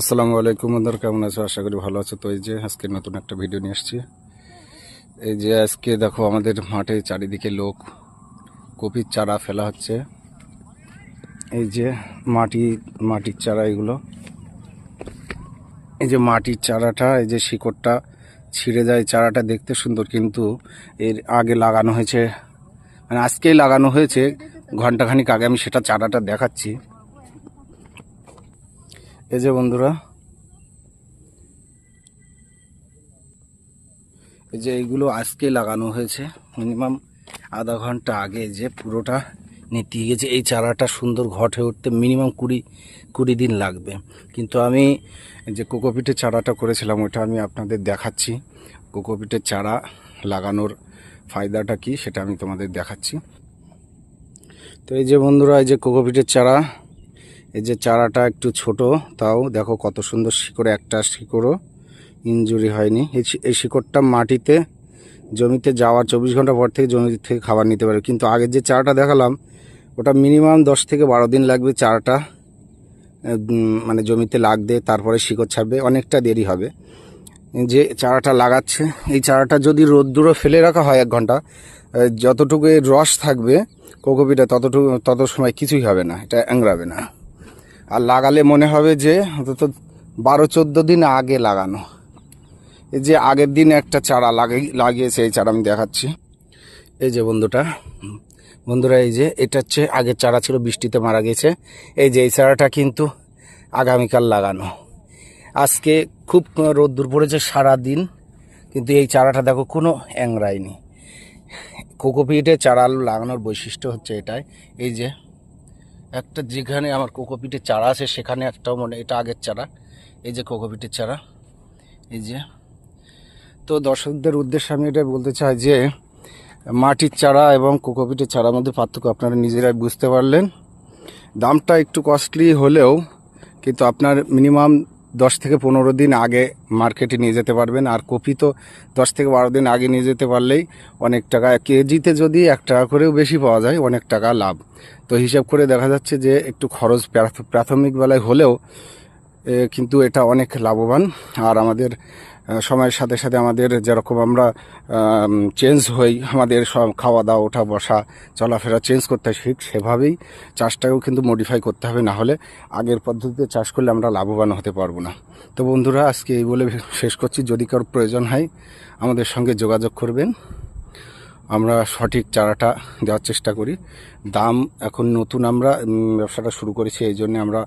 আসসালামু আলাইকুম বন্ধুরা, কেমন আছো? আশা করি ভালো আছো। তো এই যে আজকে নতুন একটা ভিডিও নিয়ে আসছি। এই যে আজকে দেখো আমাদের মাঠে চারিদিকে লোক, কপির চারা ফেলা হচ্ছে। এই যে মাটি, মাটির চারা এগুলো। এই যে মাটির চারাটা, এই যে শিকড়টা ছিঁড়ে যায়। চারাটা দেখতে সুন্দর, কিন্তু এর আগে লাগানো হয়েছে। মানে আজকেই লাগানো হয়েছে, ঘন্টাখানিক আগে আমি সেটা চারাটা দেখাচ্ছি। এই যে বন্ধুরা, এই যে এইগুলো আজকে লাগানো হয়েছে। মিনিমাম আধা ঘণ্টা আগে যে পুরোটা নিতে গেছে এই চারাটা সুন্দর ঘটে উঠতে মিনিমাম কুড়ি কুড়ি দিন লাগবে। কিন্তু আমি যে কোকোপিটের চারাটা করেছিলাম, ওটা আমি আপনাদের দেখাচ্ছি। কোকোপিটের চারা লাগানোর ফায়দাটা কি, সেটা আমি তোমাদের দেখাচ্ছি। তো এই যে বন্ধুরা, এই যে কোকোপিটের চারা এই যে চারাটা একটু ছোট, তাও দেখো কত সুন্দর শিকড়ে, একটা শিকড়ও ইনজুরি হয়নি। এই শিকড়টা মাটিতে, জমিতে যাওয়ার চব্বিশ ঘণ্টা পর থেকে জমি থেকে খাবার নিতে পারবে। কিন্তু আগের যে চারাটা দেখালাম, ওটা মিনিমাম দশ থেকে বারো দিন লাগবে চারাটা মানে জমিতে লাগবে, তারপরে শিকড় ছাড়বে, অনেকটা দেরি হবে। যে চারাটা লাগাচ্ছে, এই চারাটা যদি রোদ্দুরও ফেলে রাখা হয় এক ঘণ্টা যতটুকু রস থাকবে কোকোপিটা, ততটুকু, তত সময় কিছুই হবে না, এটা অ্যাংরাবে না। আর লাগালে মনে হবে যে অন্তত বারো, চোদ্দ দিন আগে লাগানো। এই যে আগের দিন একটা চারা লাগিয়ে লাগিয়েছে এই চারা আমি দেখাচ্ছি। এই যে বন্ধুটা, বন্ধুরা এই যে এটা হচ্ছে আগের চারা ছিল, বৃষ্টিতে মারা গেছে। এই যে এই চারাটা কিন্তু আগামীকাল লাগানো। আজকে খুব রোদ্দুর পড়েছে সারা দিন কিন্তু এই চারাটা দেখো কোনো অ্যাংরায়নি কোকোপিটে চারা আলু লাগানোর বৈশিষ্ট্য হচ্ছে এটাই। এই যে একটা যেখানে আমার কোকোপিটের চারা আছে, সেখানে একটাও মনে, এটা আগের চারা। এই যে কোকোপিটের চারা, এই যে। তো দর্শকদের উদ্দেশ্যে আমি এটা বলতে চাই যে, মাটির চারা এবং কোকোপিটের চারার মধ্যে পার্থক্য আপনারা নিজেরাই বুঝতে পারলেন। দামটা একটু কস্টলি হলেও, কিন্তু আপনার মিনিমাম দশ থেকে পনেরো দিন আগে মার্কেটে নিয়ে যেতে পারবেন। আর কপি তো দশ থেকে বারো দিন আগে নিয়ে যেতে পারলেই অনেক টাকা, কেজিতে যদি এক টাকা করেও বেশি পাওয়া যায়, অনেক টাকা লাভ। তো হিসাব করে দেখা যাচ্ছে যে একটু খরচ প্রাথমিক বেলায় হলেও কিন্তু এটা অনেক লাভবান। আর আমাদের সময়ের সাথে সাথে আমাদের যেরকম আমরা চেঞ্জ হই, আমাদের সব খাওয়া দাওয়া ওঠা বসা চলাফেরা চেঞ্জ করতে হয়, ঠিক সেভাবেই চাষটাকেও কিন্তু মডিফাই করতে হবে, না হলে আগের পদ্ধতিতে চাষ করলে আমরা লাভবান হতে পারব না। তো বন্ধুরা, আজকে এই বলে শেষ করছি। যদি কারোর প্রয়োজন হয়, আমাদের সঙ্গে যোগাযোগ করবেন। আমরা সঠিক চারাটা দেওয়ার চেষ্টা করি। দাম এখন নতুন আমরা ব্যবসাটা শুরু করেছি, এই জন্য আমরা